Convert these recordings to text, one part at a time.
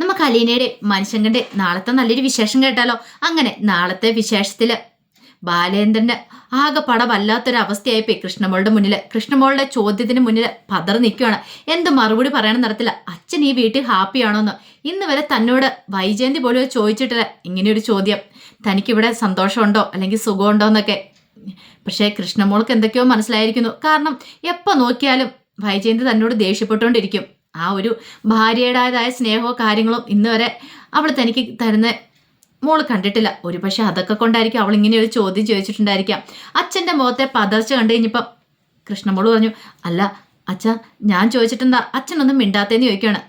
നമുക്ക് അലീനയുടെ മനുഷ്യങ്കന്റെ നാളത്തെ നല്ലൊരു വിശേഷം കേട്ടാലോ? അങ്ങനെ നാളത്തെ വിശേഷത്തിൽ ബാലേന്ദ്രന്റെ ആകെ പടം വല്ലാത്തൊരു അവസ്ഥയായിപ്പോയി കൃഷ്ണമോളുടെ മുന്നിൽ കൃഷ്ണമോളുടെ ചോദ്യത്തിന് മുന്നിൽ പതർ നിൽക്കുകയാണ്. എന്ത് മറുപടി പറയണം നടത്തില്ല അച്ഛൻ ഈ വീട്ടിൽ ഹാപ്പിയാണോന്ന് ഇന്ന് വരെ തന്നോട് വൈജയന്തി പോലും ചോദിച്ചിട്ടില്ല. ഇങ്ങനെയൊരു ചോദ്യം. തനിക്കിവിടെ സന്തോഷമുണ്ടോ? അല്ലെങ്കിൽ സുഖമുണ്ടോ എന്നൊക്കെ. പക്ഷേ കൃഷ്ണമോൾക്ക് എന്തൊക്കെയോ മനസ്സിലായിരിക്കുന്നു. കാരണം എപ്പോൾ നോക്കിയാലും വൈജയന്തി തന്നോട് ദേഷ്യപ്പെട്ടുകൊണ്ടിരിക്കും. ആ ഒരു ഭാര്യയുടേതായ സ്നേഹമോ കാര്യങ്ങളോ ഇന്ന് വരെ അവൾ തനിക്ക് തരുന്ന മോൾ കണ്ടിട്ടില്ല. ഒരു പക്ഷെ അതൊക്കെ കൊണ്ടായിരിക്കും അവൾ ഇങ്ങനെ ഒരു ചോദ്യം ചോദിച്ചിട്ടുണ്ടായിരിക്കാം. അച്ഛന്റെ മുഖത്തെ പതർച്ച കണ്ടു കഴിഞ്ഞപ്പം കൃഷ്ണമോൾ പറഞ്ഞു അല്ല അച്ഛ ഞാൻ ചോദിച്ചിട്ടെന്താ? അച്ഛനൊന്നും മിണ്ടാത്തേന്ന് ചോദിക്കുകയാണ്.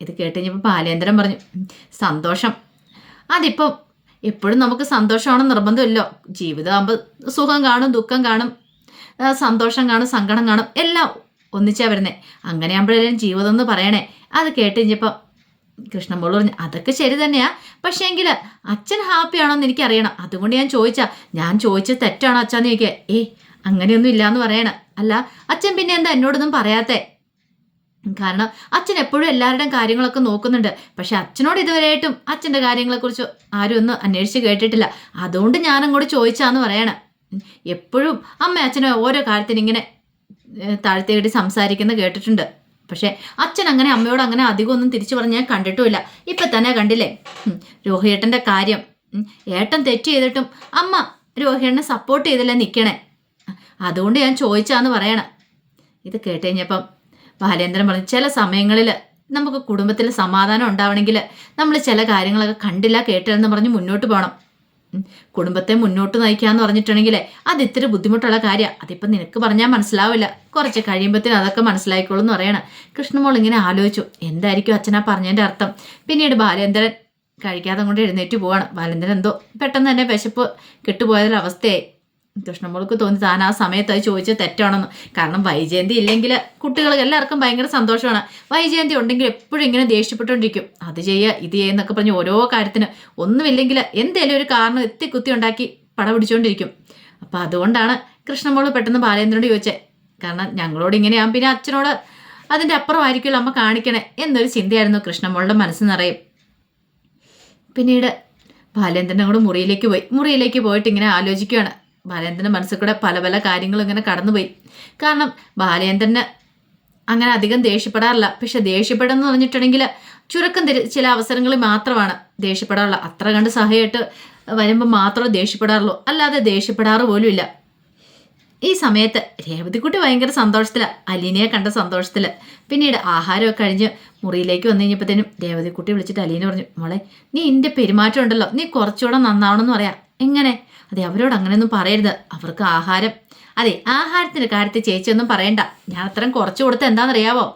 ഇത് കേട്ട് കഴിഞ്ഞപ്പോൾ ബാലേന്ദ്രൻ പറഞ്ഞു സന്തോഷം. അതിപ്പം എപ്പോഴും നമുക്ക് സന്തോഷമാണ് നിർബന്ധമില്ലോ? ജീവിതമാകുമ്പോൾ സുഖം കാണും ദുഃഖം കാണും സന്തോഷം കാണും സങ്കടം കാണും എല്ലാം ഒന്നിച്ചാ വരുന്നേ. അങ്ങനെ ആകുമ്പോഴേലും ജീവിതം എന്ന് പറയണേ. അത് കേട്ട് കഴിഞ്ഞപ്പം കൃഷ്ണമോൾ പറഞ്ഞു അതൊക്കെ ശരി തന്നെയാ. പക്ഷേ എങ്കിൽ അച്ഛൻ ഹാപ്പി ആണോന്ന് എനിക്കറിയണം. അതുകൊണ്ട് ഞാൻ ചോദിച്ചാ. ഞാൻ ചോദിച്ചത് തെറ്റാണോ അച്ഛാന്ന് ചോദിക്കുക. ഏയ് അങ്ങനെയൊന്നും ഇല്ലാന്ന് പറയണം. അല്ല അച്ഛൻ പിന്നെ എന്താ എന്നോടൊന്നും പറയാത്തെ? കാരണം അച്ഛൻ എപ്പോഴും എല്ലാവരുടെയും കാര്യങ്ങളൊക്കെ നോക്കുന്നുണ്ട്. പക്ഷെ അച്ഛനോട് ഇതുവരെയായിട്ടും അച്ഛന്റെ കാര്യങ്ങളെക്കുറിച്ച് ആരും ഒന്നും അന്വേഷിച്ച് കേട്ടിട്ടില്ല. അതുകൊണ്ട് ഞാൻ അങ്ങോട്ട് ചോദിച്ചാന്ന് പറയണം. എപ്പോഴും അമ്മ അച്ഛനെ ഓരോ കാര്യത്തിന് ഇങ്ങനെ താഴ്ത്തി കെട്ടി സംസാരിക്കുന്നത് കേട്ടിട്ടുണ്ട്. പക്ഷേ അച്ഛൻ അങ്ങനെ അമ്മയോട് അങ്ങനെ അധികം ഒന്നും തിരിച്ചു പറഞ്ഞ് ഞാൻ കണ്ടിട്ടുമില്ല. ഇപ്പം തന്നെ കണ്ടില്ലേ. രോഹിയേട്ടന്റെ കാര്യം. ഏട്ടൻ തെറ്റ് ചെയ്തിട്ടും അമ്മ രോഹിയേട്ടനെ സപ്പോർട്ട് ചെയ്തില്ല നിൽക്കണേ അതുകൊണ്ട് ഞാൻ ചോദിച്ചാന്ന് പറയണം. ഇത് കേട്ട് കഴിഞ്ഞപ്പം ബാലേന്ദ്രൻ പറഞ്ഞു ചില സമയങ്ങളിൽ നമുക്ക് കുടുംബത്തിൽ സമാധാനം ഉണ്ടാവണമെങ്കിൽ നമ്മൾ ചില കാര്യങ്ങളൊക്കെ കണ്ടില്ല കേട്ടില്ലെന്ന് പറഞ്ഞ് മുന്നോട്ട് പോകണം. കുടുംബത്തെ മുന്നോട്ട് നയിക്കാന്ന് പറഞ്ഞിട്ടുണ്ടെങ്കിൽ അത് ഇത്തിരി ബുദ്ധിമുട്ടുള്ള കാര്യമാണ് അതിപ്പം നിനക്ക് പറഞ്ഞാൽ മനസ്സിലാവില്ല. കുറച്ച് കഴിയുമ്പത്തിന് അതൊക്കെ മനസ്സിലായിക്കോളും എന്ന് പറയണം. കൃഷ്ണമോൾ ഇങ്ങനെ ആലോചിച്ചു. എന്തായിരിക്കും അച്ഛനാ പറഞ്ഞതിന്റെ അർത്ഥം? പിന്നീട് ബാലേന്ദ്രൻ കഴിക്കാതെ കൊണ്ട് എഴുന്നേറ്റ് പോവാണ്. ബാലേന്ദ്രൻ എന്തോ പെട്ടെന്ന് തന്നെ വിശപ്പ് കെട്ടുപോയതൊരവസ്ഥയായി കൃഷ്ണമോൾക്ക് തോന്നി താൻ ആ സമയത്ത് അത് ചോദിച്ചത് തെറ്റാണെന്ന്. കാരണം വൈജയന്തി ഇല്ലെങ്കിൽ കുട്ടികൾക്ക് എല്ലാവർക്കും ഭയങ്കര സന്തോഷമാണ്. വൈജയന്തി ഉണ്ടെങ്കിൽ എപ്പോഴും ഇങ്ങനെ ദേഷ്യപ്പെട്ടുകൊണ്ടിരിക്കും. അത് ചെയ്യുക ഇത് ചെയ്യുന്നൊക്കെ പറഞ്ഞ് ഓരോ കാര്യത്തിന് ഒന്നുമില്ലെങ്കിൽ എന്തേലും ഒരു കാരണം എത്തി കുത്തി ഉണ്ടാക്കി പട പിടിച്ചുകൊണ്ടിരിക്കും അപ്പം അതുകൊണ്ടാണ് കൃഷ്ണമോൾ പെട്ടെന്ന് ബാലേന്ദ്രനോട് ചോദിച്ചത്. കാരണം ഞങ്ങളോട് ഇങ്ങനെയാകും പിന്നെ അച്ഛനോട് അതിന്റെ അപ്പുറമായിരിക്കുമല്ലോ അമ്മ കാണിക്കണേ എന്നൊരു ചിന്തയായിരുന്നു കൃഷ്ണമോളുടെ മനസ്സ് നിറയും. പിന്നീട് ബാലേന്ദ്രനോട് മുറിയിലേക്ക് പോയി. മുറിയിലേക്ക് പോയിട്ട് ഇങ്ങനെ ആലോചിക്കുകയാണ് ബാലേന്ദ്രന്റെ മനസ്സിൽ കൂടെ പല പല കാര്യങ്ങളും ഇങ്ങനെ കടന്നുപോയി. കാരണം ബാലേന്ദ്രന് അങ്ങനെ അധികം ദേഷ്യപ്പെടാറില്ല. പക്ഷെ ദേഷ്യപ്പെടുന്നു പറഞ്ഞിട്ടുണ്ടെങ്കിൽ ചുരുക്കം ചില അവസരങ്ങളിൽ മാത്രമാണ് ദേഷ്യപ്പെടാറുള്ള. അത്ര കണ്ട് സഹയായിട്ട് വരുമ്പോൾ മാത്രമേ ദേഷ്യപ്പെടാറുള്ളൂ. അല്ലാതെ ദേഷ്യപ്പെടാറ് പോലും ഇല്ല ഈ സമയത്ത് രേവതിക്കുട്ടി ഭയങ്കര സന്തോഷത്തിലാണ് അലീനയെ കണ്ട സന്തോഷത്തിൽ പിന്നീട് ആഹാരമൊക്കെ കഴിഞ്ഞ് മുറിയിലേക്ക് വന്നു കഴിഞ്ഞപ്പോഴത്തേനും രേവതിക്കുട്ടി വിളിച്ചിട്ട് അലീന പറഞ്ഞു മോളെ നീ എന്റെ പെരുമാറ്റം ഉണ്ടല്ലോ. നീ കുറച്ചുകൂടെ നന്നാവണമെന്ന് പറയാം. എങ്ങനെ? അതെ അവരോട് അങ്ങനെയൊന്നും പറയരുത്. അവർക്ക് ആഹാരം. അതെ ആഹാരത്തിന്റെ കാര്യത്തിൽ ചേച്ചിയൊന്നും പറയണ്ട. ഞാൻ അത്രയും കുറച്ച് കൊടുത്ത് എന്താണെന്നറിയാവോ?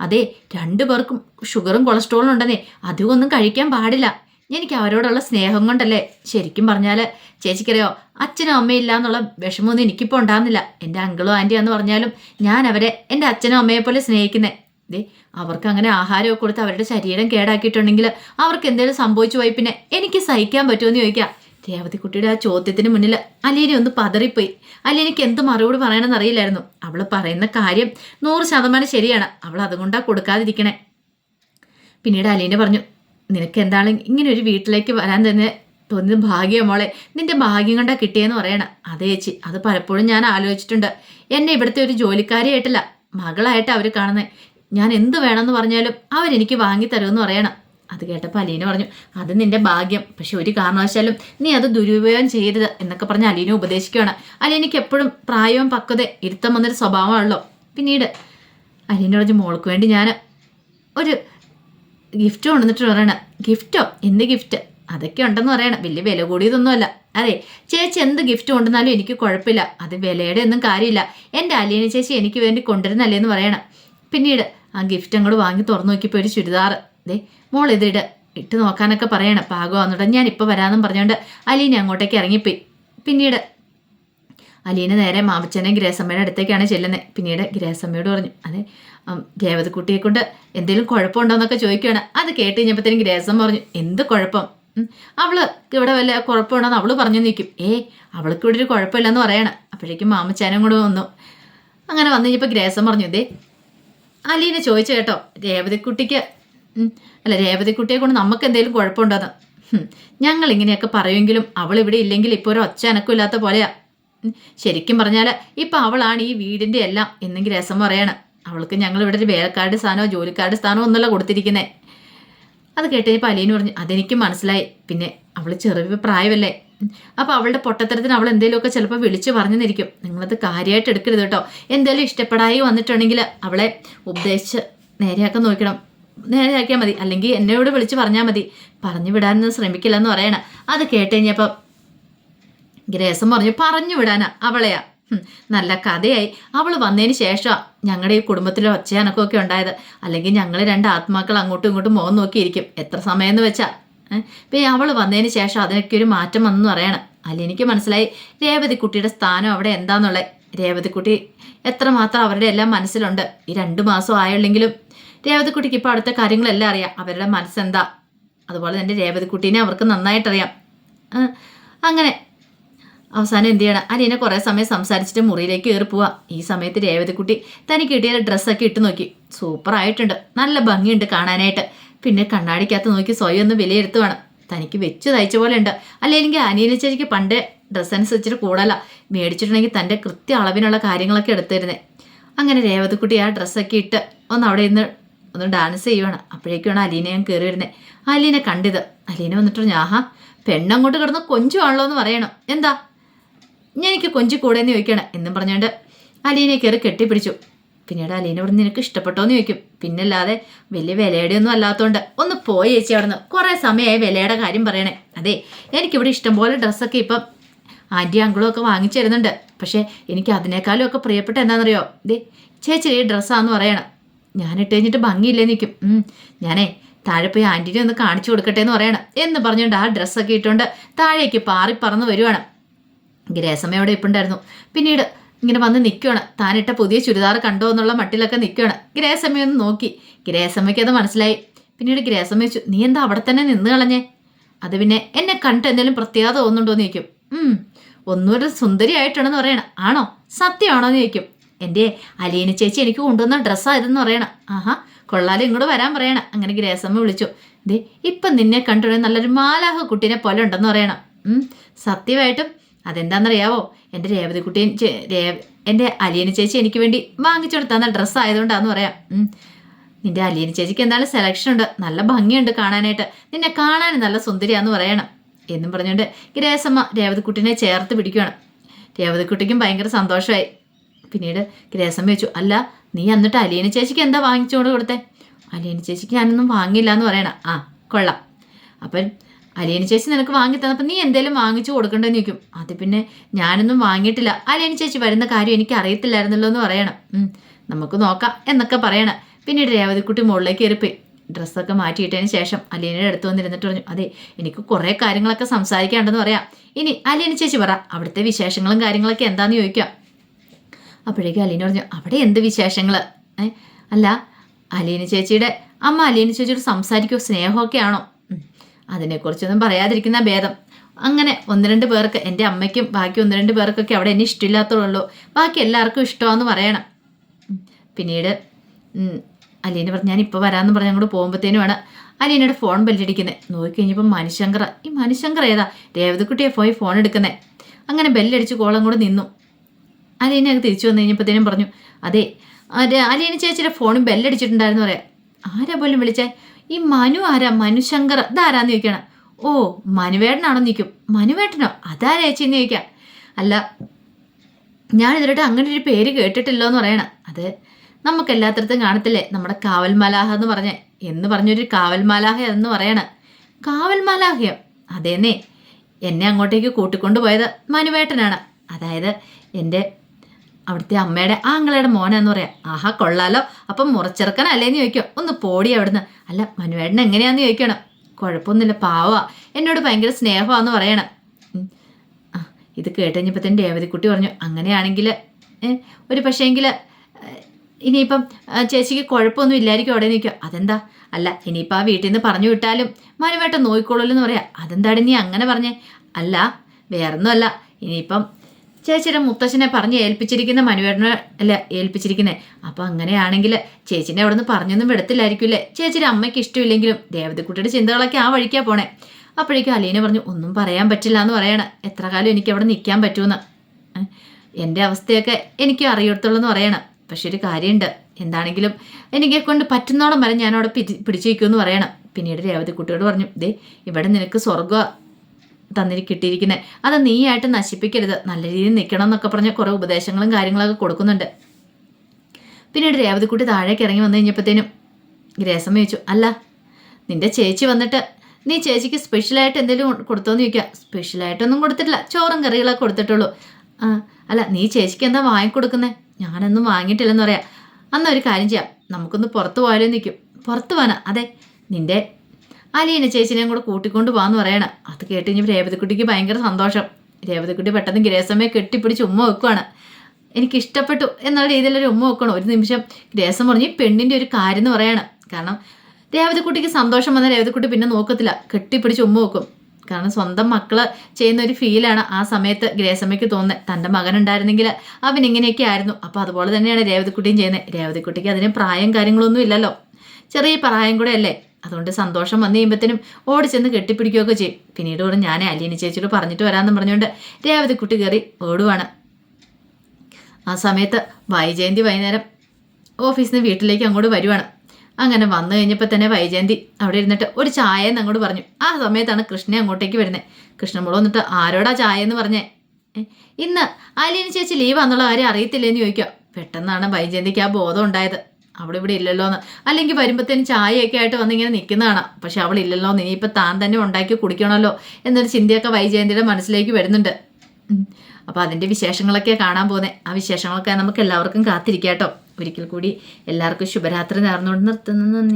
അതെ രണ്ടു പേർക്കും ഷുഗറും കൊളസ്ട്രോളും ഉണ്ടെന്നേ. അധികമൊന്നും കഴിക്കാൻ പാടില്ല. എനിക്ക് അവരോടുള്ള സ്നേഹം കൊണ്ടല്ലേ? ശരിക്കും പറഞ്ഞാൽ ചേച്ചിക്കറിയോ? അച്ഛനും അമ്മയും ഇല്ല എന്നുള്ള വിഷമമൊന്നും എനിക്കിപ്പോൾ ഉണ്ടാകുന്നില്ല എന്റെ അങ്കിളും ആന്റിയാന്ന് പറഞ്ഞാലും ഞാൻ അവരെ എന്റെ അച്ഛനും അമ്മയെ പോലെ സ്നേഹിക്കുന്നേ. ദേ അവർക്ക് അങ്ങനെ ആഹാരമൊക്കെ കൊടുത്ത് അവരുടെ ശരീരം കേടാക്കിയിട്ടുണ്ടെങ്കിൽ അവർക്ക് എന്തെങ്കിലും സംഭവിച്ചു പോയി പിന്നെ എനിക്ക് സഹിക്കാൻ പറ്റുമെന്ന് ചോദിക്കാം. രേവതിക്കുട്ടിയുടെ ആ ചോദ്യത്തിന് മുന്നിൽ അലീന ഒന്ന് പതറിപ്പോയി. അലീനയ്ക്ക് എന്ത് മറുപടി പറയണമെന്ന് അറിയില്ലായിരുന്നു. അവൾ പറയുന്ന കാര്യം നൂറ് ശതമാനം ശരിയാണ്. അവൾ അതുകൊണ്ടാ കൊടുക്കാതിരിക്കണേ. പിന്നീട് അലീന പറഞ്ഞു നിനക്ക് എന്താണ് ഇങ്ങനെ ഒരു വീട്ടിലേക്ക് വരാൻ തന്നെ തോന്നിയത് ഭാഗ്യം മോളെ. നിന്റെ ഭാഗ്യം കണ്ടാ കിട്ടിയെന്ന് പറയണം. അതേ ചേച്ചി അത് പലപ്പോഴും ഞാൻ ആലോചിച്ചിട്ടുണ്ട്. എന്നെ ഇവിടുത്തെ ഒരു ജോലിക്കാരിയായിട്ടല്ല മകളായിട്ട് അവർ കാണുന്നത് ഞാൻ എന്ത് വേണമെന്ന് പറഞ്ഞാലും അവരെനിക്ക് വാങ്ങി തരുമെന്ന് പറയണം. അത് കേട്ടപ്പോൾ അലീന പറഞ്ഞു അത് നിന്റെ ഭാഗ്യം. പക്ഷെ ഒരു കാരണവശാലും നീ അത് ദുരുപയോഗം ചെയ്യരുത് എന്നൊക്കെ പറഞ്ഞ് അലീന ഉപദേശിക്കുകയാണ്. അലീനയ്ക്ക് എപ്പോഴും പ്രായവും പക്വത ഇരുത്തം വന്നൊരു സ്വഭാവമാണല്ലോ. പിന്നീട് അലീന പറഞ്ഞു മോൾക്ക് വേണ്ടി ഞാൻ ഒരു ഗിഫ്റ്റ് കൊണ്ടുവന്നിട്ട് പറയണം. ഗിഫ്റ്റോ? എന്ത് ഗിഫ്റ്റ്? അതൊക്കെ ഉണ്ടെന്ന് പറയണം. വലിയ വില കൂടിയതൊന്നുമല്ല അതെ ചേച്ചി എന്ത് ഗിഫ്റ്റ് കൊണ്ടുവന്നാലും എനിക്ക് കുഴപ്പമില്ല. അത് വിലയുടെ ഒന്നും കാര്യമില്ല. എന്റെ അലീന ചേച്ചി എനിക്ക് വേണ്ടി കൊണ്ടുവരുന്നല്ലേ എന്ന് പറയണം. പിന്നീട് ആ ഗിഫ്റ്റ് അങ്ങോട്ട് വാങ്ങി തുറന്നു നോക്കിയപ്പോൾ ഒരു ചുരിദാർ ദേ മോൾ ഇതിട് ഇട്ട് നോക്കാനൊക്കെ പറയണം. പാകമാണെന്നുണ്ട് ഞാൻ ഇപ്പോൾ വരാമെന്നും പറഞ്ഞുകൊണ്ട് അലീന അങ്ങോട്ടേക്ക് ഇറങ്ങിപ്പോയി പിന്നീട്. അലീന നേരെ മാമച്ചനെ ഗ്രേസമ്മയുടെ അടുത്തേക്കാണ് ചെല്ലുന്നത് പിന്നീട് ഗ്രേസമ്മയോട് പറഞ്ഞു അതെ രേവതക്കുട്ടിയെ കൊണ്ട് എന്തെങ്കിലും കുഴപ്പമുണ്ടോയെന്നൊക്കെ ചോദിക്കുകയാണ്. അത് കേട്ട് കഴിഞ്ഞപ്പോഴത്തേനും ഗ്രേസമ്മ പറഞ്ഞു എന്ത് കുഴപ്പം? അവൾ ഇവിടെ വല്ല കുഴപ്പമുണ്ടോന്ന് അവൾ പറഞ്ഞു നിൽക്കും ഏ അവൾക്ക് ഇവിടെ ഒരു കുഴപ്പമില്ലെന്ന് പറയണം. അപ്പോഴേക്കും മാമച്ചാനും കൂടെ വന്നു. അങ്ങനെ വന്നു കഴിഞ്ഞപ്പോൾ ഗ്രേസം പറഞ്ഞു ഇതേ അലീന ചോദിച്ചു കേട്ടോ. രേവതിക്കുട്ടിക്ക്. അല്ല രേവതിക്കുട്ടിയെ കൊണ്ട് നമുക്ക് എന്തെങ്കിലും കുഴപ്പമുണ്ടോ ഞങ്ങൾ ഇങ്ങനെയൊക്കെ പറയുമെങ്കിലും അവൾ ഇവിടെ ഇല്ലെങ്കിൽ ഇപ്പോൾ ഒരു ഒച്ച ഇല്ലാത്ത പോലെയാ. ശരിക്കും പറഞ്ഞാൽ ഇപ്പം അവളാണ് ഈ വീടിന്റെ എല്ലാം എന്നെങ്കിൽ രസം പറയാണ്. അവൾക്ക് ഞങ്ങൾ ഇവിടെ ഒരു വേലക്കാരുടെ സ്ഥാനമോ ജോലിക്കാരുടെ സ്ഥാനമോ ഒന്നല്ല കൊടുത്തിരിക്കുന്നത് അത് കേട്ടപ്പോൾ അലീന് പറഞ്ഞു അതെനിക്ക് മനസ്സിലായി. പിന്നെ അവൾ ചെറിയ പ്രായമല്ലേ? അപ്പോൾ അവളുടെ പൊട്ടത്തരത്തിന് അവൾ എന്തെങ്കിലുമൊക്കെ ചിലപ്പോൾ വിളിച്ചു പറഞ്ഞു പറഞ്ഞെന്നിരിക്കും. നിങ്ങളത് കാര്യമായിട്ട് എടുക്കരുത് കേട്ടോ. എന്തെങ്കിലും ഇഷ്ടപ്പെടായി വന്നിട്ടുണ്ടെങ്കിൽ അവളെ ഉപദേശിച്ച് നേരെയാക്കാൻ നോക്കണം. നേരെയാക്കിയാൽ മതി. അല്ലെങ്കിൽ എന്നോട് വിളിച്ച് പറഞ്ഞാൽ മതി. പറഞ്ഞു വിടാനൊന്നും ശ്രമിക്കില്ല എന്ന് പറയണ. അത് കേട്ട് കഴിഞ്ഞപ്പോൾ ഗ്രേസം പറഞ്ഞു പറഞ്ഞു വിടാനാ അവളെയാ. നല്ല കഥയായി. അവൾ വന്നതിന് ശേഷം ഞങ്ങളുടെ ഈ കുടുംബത്തിലെ ഒച്ചയനക്കമൊക്കെ ഉണ്ടായത്. അല്ലെങ്കിൽ ഞങ്ങൾ രണ്ട് ആത്മാക്കൾ അങ്ങോട്ടും ഇങ്ങോട്ടും മുഖം നോക്കിയിരിക്കും. എത്ര സമയം എന്ന് വെച്ചാ ഏഹ് പിന്നെ അവൾ വന്നതിന് ശേഷം അതിനൊക്കെ ഒരു മാറ്റം വന്നെന്ന് പറയണം. അല്ല എനിക്ക് മനസ്സിലായി. രേവതിക്കുട്ടിയുടെ സ്ഥാനം അവിടെ എന്താന്നുള്ളത് രേവതിക്കുട്ടി എത്രമാത്രം അവരുടെ എല്ലാം മനസ്സിലുണ്ട്. ഈ രണ്ട് മാസം ആയുള്ളെങ്കിലും രേവതിക്കുട്ടിക്ക് ഇപ്പോൾ അടുത്ത കാര്യങ്ങളെല്ലാം അറിയാം. അവരുടെ മനസ്സെന്താ? അതുപോലെ തന്നെ രേവതിക്കുട്ടീനെ അവർക്ക് നന്നായിട്ടറിയാം. അങ്ങനെ അവസാനം എന്ത് ചെയ്യണം? അനിയനെ കുറേ സമയം സംസാരിച്ചിട്ട് മുറിയിലേക്ക് കയറി പോവാ. ഈ സമയത്ത് രേവതിക്കുട്ടി തനിക്ക് കിട്ടിയ ഡ്രസ്സൊക്കെ ഇട്ട് നോക്കി. സൂപ്പർ ആയിട്ടുണ്ട് നല്ല ഭംഗിയുണ്ട് കാണാനായിട്ട്. പിന്നെ കണ്ണാടിക്കകത്ത് നോക്കി സ്വയം ഒന്ന് വിലയിരുത്തുവാണ് തനിക്ക് വെച്ച് തയ്ച്ച പോലെ ഉണ്ട്. അല്ലെങ്കിൽ അനിയന ചേച്ചിക്ക് പണ്ട് ഡ്രസ്സ് അനുസരിച്ചിട്ട് കൂടല. മേടിച്ചിട്ടുണ്ടെങ്കിൽ തന്റെ കൃത്യ അളവിനുള്ള കാര്യങ്ങളൊക്കെ എടുത്തിരുന്നേ. അങ്ങനെ രേവതിക്കുട്ടി ആ ഡ്രസ്സൊക്കെ ഇട്ട് ഒന്ന് അവിടെ ഇന്ന് ഒന്ന് ഡാൻസ് ചെയ്യുവാണ്. അപ്പോഴേക്കാണ് അലീന ഞാൻ കയറി വരുന്നത് അലീനെ കണ്ടിത്. അലീന വന്നിട്ട് ഞാൻ ആഹാ പെണ്ണങ്ങോട്ട് കിടന്ന് കൊഞ്ചുവാണല്ലോ എന്ന് പറയണം. എന്താ? ഞാൻ എനിക്ക് കൊഞ്ചു കൂടെന്ന് ചോദിക്കണം. എന്നും പറഞ്ഞുകൊണ്ട് അലീനെ കയറി കെട്ടിപ്പിടിച്ചു. പിന്നീട് അലീന ഇവിടെ നിനക്ക് ഇഷ്ടപ്പെട്ടോന്ന് ചോദിക്കും. പിന്നല്ലാതെ വലിയ വിലയുടെ ഒന്നും അല്ലാത്തതുകൊണ്ട് ഒന്ന് പോയി ചേച്ചി അവിടെ നിന്ന് കുറേ സമയമായി വിലയുടെ കാര്യം പറയണേ. അതെ എനിക്കിവിടെ ഇഷ്ടംപോലെ ഡ്രസ്സൊക്കെ ഇപ്പം ആന്റി അങ്കിളും ഒക്കെ വാങ്ങിച്ചു തരുന്നുണ്ട്. പക്ഷേ എനിക്ക് അതിനേക്കാളും ഒക്കെ പ്രിയപ്പെട്ട എന്താണെന്നറിയോ? ദേ ചേച്ചി ഈ ഡ്രസ്സാന്ന് പറയണം. ഞാൻ ഇട്ട് കഴിഞ്ഞിട്ട് ഭംഗിയില്ലേ നിൽക്കും ഞാനേ താഴെ പോയി ആന്റിനെ ഒന്ന് കാണിച്ചു കൊടുക്കട്ടെ എന്ന് പറയണം. എന്ന് പറഞ്ഞുകൊണ്ട് ആ ഡ്രസ്സൊക്കെ ഇട്ടുകൊണ്ട് താഴേക്ക് പാറി പറന്ന് വരുവാണ്. ഗ്രേസമ്മയോടെ ഇപ്പുണ്ടായിരുന്നു. പിന്നീട് ഇങ്ങനെ വന്ന് നിൽക്കുകയാണ് താനിട്ട പുതിയ ചുരിദാർ കണ്ടോ എന്നുള്ള മട്ടിലൊക്കെ നിൽക്കുകയാണ് ഗ്രേസമ്മയൊന്ന് നോക്കി. ഗ്രേസമ്മയ്ക്ക് അത് മനസ്സിലായി. പിന്നീട് ഗ്രേസമ്മ നീ എന്താ അവിടെ തന്നെ നിന്ന് കളഞ്ഞേ? അത് പിന്നെ എന്നെ കണ്ടിട്ട് എന്തെങ്കിലും പ്രത്യേകത തോന്നുന്നുണ്ടോ എന്ന് ചോദിക്കും. ഒന്നും ഒരു സുന്ദരിയായിട്ടാണെന്ന് പറയണം. ആണോ? സത്യമാണോ എന്ന് ചോദിക്കും. എന്റെ അലീന ചേച്ചി എനിക്ക് കൊണ്ടുവന്ന ഡ്രസ്സാ ഇതെന്ന് പറയണം. ആഹാ കൊള്ളാലും ഇങ്ങോട്ട് വരാൻ പറയണം. അങ്ങനെ ഗ്രേസമ്മ വിളിച്ചു. ദേ ഇപ്പം നിന്നെ കണ്ടിട്ട് നല്ലൊരു മാലാഹ കുട്ടീനെ പോലെ ഉണ്ടെന്ന് പറയണം. സത്യമായിട്ടും. അതെന്താണെന്നറിയാവോ എന്റെ രേവതിക്കുട്ടിയും രേവ എന്റെ അലിയന ചേച്ചി എനിക്ക് വേണ്ടി വാങ്ങിച്ചു കൊടുത്താന്ന ഡ്രസ്സ് ആയതുകൊണ്ടാന്ന് പറയാം. നിന്റെ അലിയന ചേച്ചിക്ക് എന്തായാലും സെലക്ഷൻ ഉണ്ട്. നല്ല ഭംഗിയുണ്ട് കാണാനായിട്ട്. നിന്നെ കാണാൻ നല്ല സുന്ദരിയാന്ന് പറയണം. എന്നും പറഞ്ഞുകൊണ്ട് ഗ്രേസമ്മ രേവതിക്കുട്ടിനെ ചേർത്ത് പിടിക്കുകയാണ് രേവതിക്കുട്ടിക്കും ഭയങ്കര സന്തോഷമായി. പിന്നീട് ഗ്രേസം ചോദിച്ചു അല്ല നീ എന്നിട്ട് അലിയന ചേച്ചിക്ക് എന്താ വാങ്ങിച്ചുകൊണ്ട് കൊടുത്തേ? അലിയന ചേച്ചിക്ക് ഞാനൊന്നും വാങ്ങിയില്ല എന്ന് പറയണം. ആ കൊള്ളാം. അപ്പം അലിയന ചേച്ചി നിനക്ക് വാങ്ങി തന്നപ്പോൾ നീ എന്തേലും വാങ്ങിച്ചു കൊടുക്കണ്ടെന്ന് ചോദിക്കും. അത് പിന്നെ ഞാനൊന്നും വാങ്ങിയിട്ടില്ല. അലിയന ചേച്ചി വരുന്ന കാര്യം എനിക്ക് അറിയത്തില്ലായിരുന്നല്ലോ എന്ന് പറയണം. നമുക്ക് നോക്കാം എന്നൊക്കെ പറയണം. പിന്നീട് രേവതിക്കുട്ടി മുകളിലേക്ക് കയറിപ്പോയി. ഡ്രസ്സൊക്കെ മാറ്റിയിട്ടതിന് ശേഷം അലിയനയുടെ അടുത്ത് വന്നിരുന്നിട്ട് പറഞ്ഞു അതെ എനിക്ക് കുറേ കാര്യങ്ങളൊക്കെ സംസാരിക്കാണ്ടെന്ന് പറയാം. ഇനി അലീന ചേച്ചി പറ അവിടുത്തെ വിശേഷങ്ങളും കാര്യങ്ങളൊക്കെ എന്താണെന്ന് ചോദിക്കാം. അപ്പോഴേക്കും അലീന പറഞ്ഞു അവിടെ എന്ത് വിശേഷങ്ങൾ അല്ല അലീന ചേച്ചിയുടെ അമ്മ അലീന ചേച്ചിയോട് സംസാരിക്കുമോ സ്നേഹമൊക്കെ ആണോ. അതിനെക്കുറിച്ചൊന്നും പറയാതിരിക്കുന്ന ഭേദം. അങ്ങനെ ഒന്ന് രണ്ട് പേർക്ക് എന്റെ അമ്മയ്ക്കും ബാക്കി ഒന്ന് രണ്ട് പേർക്കൊക്കെ അവിടെ എന്നെ ഇഷ്ടമില്ലാത്തതുള്ളൂ ബാക്കി എല്ലാവർക്കും ഇഷ്ടമാണെന്ന് പറയണം. പിന്നീട് അലീന പറഞ്ഞു ഞാൻ ഇപ്പോൾ വരാമെന്ന് പറഞ്ഞ് അങ്ങോട്ട് പോകുമ്പോഴത്തേനുമാണ് അലീനയുടെ ഫോൺ ബെല്ലടിക്കുന്നത് നോക്കിക്കഴിഞ്ഞപ്പോൾ മനുശങ്കർ ഈ മനുശങ്കർ ഏതാ? രേവതിക്കുട്ടിയെ പോയി ഫോൺ എടുക്കുന്നത് അങ്ങനെ ബെല്ലടിച്ച് കോളം കൂടെ നിന്നു. അലീന തിരിച്ചു വന്നു കഴിഞ്ഞപ്പോഴത്തേനും പറഞ്ഞു അതെ അതെ അലീന ചേച്ചിയുടെ ഫോണിൽ ബെല്ലടിച്ചിട്ടുണ്ടായിരുന്നു പറയാം. ആരാ പോലും വിളിച്ചേ? ഈ മനു ആരാ? മനുശങ്കർ ഇതാരാന്ന് ചോദിക്കണം. ഓ മനുവേട്ടനാണോ? നിൽക്കും മനുവേട്ടനോ? അതാരാ ചേച്ചി എന്ന് ചോദിക്കാം. അല്ല ഞാൻ ഇതിലോട്ട് അങ്ങനെ ഒരു പേര് കേട്ടിട്ടില്ലോ എന്ന് പറയണം. അത് നമുക്ക് എല്ലാത്തരത്തും കാണത്തില്ലേ? നമ്മുടെ കാവൽ മലാഹ എന്ന് പറഞ്ഞ എന്ന് പറഞ്ഞൊരു കാവൽ മലാഹ എന്ന് പറയണ. കാവൽ മലാഹയോ അതേന്നേ എന്നെ അങ്ങോട്ടേക്ക് കൂട്ടിക്കൊണ്ടു പോയത് മനുവേട്ടനാണ്. അതായത് എന്റെ അവിടുത്തെ അമ്മയുടെ ആ അങ്ങളയുടെ മോനാന്ന് പറയാം. ആഹാ കൊള്ളാലോ. അപ്പം മുറച്ചെറുക്കനല്ലേന്ന് ചോദിക്കും. ഒന്ന് പോടി അവിടുന്ന്. അല്ല മനുവേട്ടൻ എങ്ങനെയാന്ന് ചോദിക്കണം. കുഴപ്പമൊന്നുമില്ല പാവാ. എന്നോട് ഭയങ്കര സ്നേഹമാന്ന് പറയണം. ഇത് കേട്ടുകഴിഞ്ഞപ്പോൾ തന്നെ രേവതിക്കുട്ടി പറഞ്ഞു അങ്ങനെയാണെങ്കിൽ ഒരു പക്ഷേങ്കിൽ ഇനിയിപ്പം ചേച്ചിക്ക് കുഴപ്പമൊന്നും ഇല്ലായിരിക്കും അവിടെ. നിൽക്കുക അതെന്താ? അല്ല ഇനിയിപ്പോൾ ആ വീട്ടിൽ നിന്ന് പറഞ്ഞു വിട്ടാലും മനുവേട്ടൻ നോയിക്കോളൂല്ലോ എന്ന് പറയാം. അതെന്താടി നീ അങ്ങനെ പറഞ്ഞേ? അല്ല വേറൊന്നുമല്ല. ഇനിയിപ്പം ചേച്ചിയുടെ മുത്തശ്ശനെ പറഞ്ഞ് ഏൽപ്പിച്ചിരിക്കുന്ന മനുവേട്ടനെ അല്ല ഏൽപ്പിച്ചിരിക്കുന്നത് അപ്പോൾ അങ്ങനെയാണെങ്കിൽ ചേച്ചിനെ അവിടെ നിന്ന് പറഞ്ഞൊന്നും വിടത്തില്ലായിരിക്കില്ലേ ചേച്ചിയുടെ അമ്മയ്ക്ക് ഇഷ്ടമില്ലെങ്കിലും ദേവതക്കുട്ടിയുടെ ചിന്തകളൊക്കെ ആ വഴിക്കാ പോണേ. അപ്പോഴേക്കും അലീന പറഞ്ഞു ഒന്നും പറയാൻ പറ്റില്ല എന്ന് പറയണ. എത്ര കാലം എനിക്ക് അവിടെ നിൽക്കാൻ പറ്റുമെന്ന്? എന്റെ അവസ്ഥയൊക്കെ എനിക്ക് അറിയത്തുള്ളൂ എന്ന് പറയണം. പക്ഷെ ഒരു കാര്യമുണ്ട്. എന്താണെങ്കിലും എനിക്ക് കൊണ്ട് പറ്റുന്നോളം വരെ ഞാൻ പിടിച്ചു വയ്ക്കുമെന്ന് പറയണം. പിന്നീട് രേവതി കുട്ടിയോട് പറഞ്ഞു ദേ ഇവിടെ നിനക്ക് സ്വർഗ തന്നിരി കിട്ടിയിരിക്കുന്നത് അത് നീയായിട്ട് നശിപ്പിക്കരുത്. നല്ല രീതിയിൽ നിൽക്കണം എന്നൊക്കെ പറഞ്ഞ കുറേ ഉപദേശങ്ങളും കാര്യങ്ങളൊക്കെ കൊടുക്കുന്നുണ്ട്. പിന്നീട് രേവതിക്കുട്ടി താഴേക്ക് ഇറങ്ങി വന്നു കഴിഞ്ഞപ്പോഴത്തേനും ഗ്രേസം ചോദിച്ചു അല്ല നിന്റെ ചേച്ചി വന്നിട്ട് നീ ചേച്ചിക്ക് സ്പെഷ്യലായിട്ട് എന്തെങ്കിലും കൊടുത്തോന്ന് ചോദിക്കുക സ്പെഷ്യലായിട്ടൊന്നും കൊടുത്തിട്ടില്ല. ചോറും കറികളൊക്കെ കൊടുത്തിട്ടുള്ളൂ. അല്ല നീ ചേച്ചിക്ക് എന്താ വാങ്ങിക്കൊടുക്കുന്നത് ഞാനൊന്നും വാങ്ങിയിട്ടില്ലെന്ന് പറയാം. അന്നൊരു കാര്യം ചെയ്യാം. നമുക്കൊന്ന് പുറത്ത് പോയാലോ നിൽക്കും പുറത്ത് പോകാനാ അതെ നിന്റെ അലീന ചേച്ചിനെയും കൂടെ കൂട്ടിക്കൊണ്ട് പോകാന്ന് പറയണം. അത് കേട്ട് കഴിഞ്ഞപ്പോൾ രേവതിക്കുട്ടിക്ക് ഭയങ്കര സന്തോഷം. രേവതിക്കുട്ടി പെട്ടെന്ന് ഗ്രേസമ്മയെ കെട്ടിപ്പിടിച്ച് ഉമ്മ വെക്കുവാണ്. എനിക്ക് ഇഷ്ടപ്പെട്ടു എന്നുള്ള രീതിയിലൊരു ഉമ്മ വെക്കണം. ഒരു നിമിഷം ഗ്രേസം പറഞ്ഞ് പെണ്ണിന്റെ ഒരു കാര്യം എന്ന് പറയണം. കാരണം രേവതിക്കുട്ടിക്ക് സന്തോഷം വന്ന രേവതിക്കുട്ടി പിന്നെ നോക്കത്തില്ല. കെട്ടിപ്പിടിച്ച് ഉമ്മ വെക്കും. കാരണം സ്വന്തം മക്കൾ ചെയ്യുന്ന ഒരു ഫീലാണ് ആ സമയത്ത് ഗ്രേസമ്മയ്ക്ക് തോന്നുന്നത് തന്റെ മകൻ ഉണ്ടായിരുന്നെങ്കിൽ അവൻ ഇങ്ങനെയൊക്കെ ആയിരുന്നു. അപ്പോൾ അതുപോലെ തന്നെയാണ് രേവതിക്കുട്ടിയും ചെയ്യുന്നത് രേവതിക്കുട്ടിക്ക് അതിന് പ്രായം കാര്യങ്ങളൊന്നും ഇല്ലല്ലോ. ചെറിയ പ്രായം കൂടെ അല്ലേ? അതുകൊണ്ട് സന്തോഷം വന്നു കഴിയുമ്പോഴത്തേനും ഓടി ചെന്ന് കെട്ടിപ്പിടിക്കുകയൊക്കെ ചെയ്യും. പിന്നീട് കൂടെ ഞാൻ അലീന ചേച്ചിയോട് പറഞ്ഞിട്ട് വരാമെന്ന് പറഞ്ഞുകൊണ്ട് രേവതിക്കുട്ടി കയറി ഓടുവാണ്. ആ സമയത്ത് വൈജയന്തി വൈകുന്നേരം ഓഫീസിൽ നിന്ന് വീട്ടിലേക്ക് അങ്ങോട്ട് വരുവാണ്. അങ്ങനെ വന്നു കഴിഞ്ഞപ്പോൾ തന്നെ വൈജയന്തി അവിടെ ഇരുന്നിട്ട് ഒരു ചായ എന്ന് അങ്ങോട്ട് പറഞ്ഞു. ആ സമയത്താണ് കൃഷ്ണനെ അങ്ങോട്ടേക്ക് വരുന്നത് കൃഷ്ണമോൾ വന്നിട്ട് ആരോടാ ചായ എന്ന് പറഞ്ഞേ? "ഏ, ഇന്ന് അലീന ചേച്ചി ലീവാന്നുള്ള കാര്യം അറിയത്തില്ലേന്ന് ചോദിക്കുക പെട്ടെന്നാണ് വൈജയന്തിക്ക് ആ ബോധം ഉണ്ടായത്. അവിടെ ഇവിടെ ഇല്ലല്ലോ എന്ന്. അല്ലെങ്കിൽ വരുമ്പോഴത്തേനും ചായയൊക്കെ ആയിട്ട് വന്നിങ്ങനെ നിൽക്കുന്നതാണ്. പക്ഷെ അവൾ ഇല്ലല്ലോ എന്ന് ഇനിയിപ്പോൾ താൻ തന്നെ ഉണ്ടാക്കി കുടിക്കണമല്ലോ എന്നൊരു ചിന്തയൊക്കെ വൈജയന്തിയുടെ മനസ്സിലേക്ക് വരുന്നുണ്ട്. അപ്പോൾ അതിന്റെ വിശേഷങ്ങളൊക്കെ കാണാൻ പോകുന്നത് ആ വിശേഷങ്ങളൊക്കെ നമുക്ക് എല്ലാവർക്കും കാത്തിരിക്കാം കേട്ടോ. ഒരിക്കൽ കൂടി എല്ലാവർക്കും ശുഭരാത്രി നേർന്നുകൊണ്ട് നിർത്തുന്നു.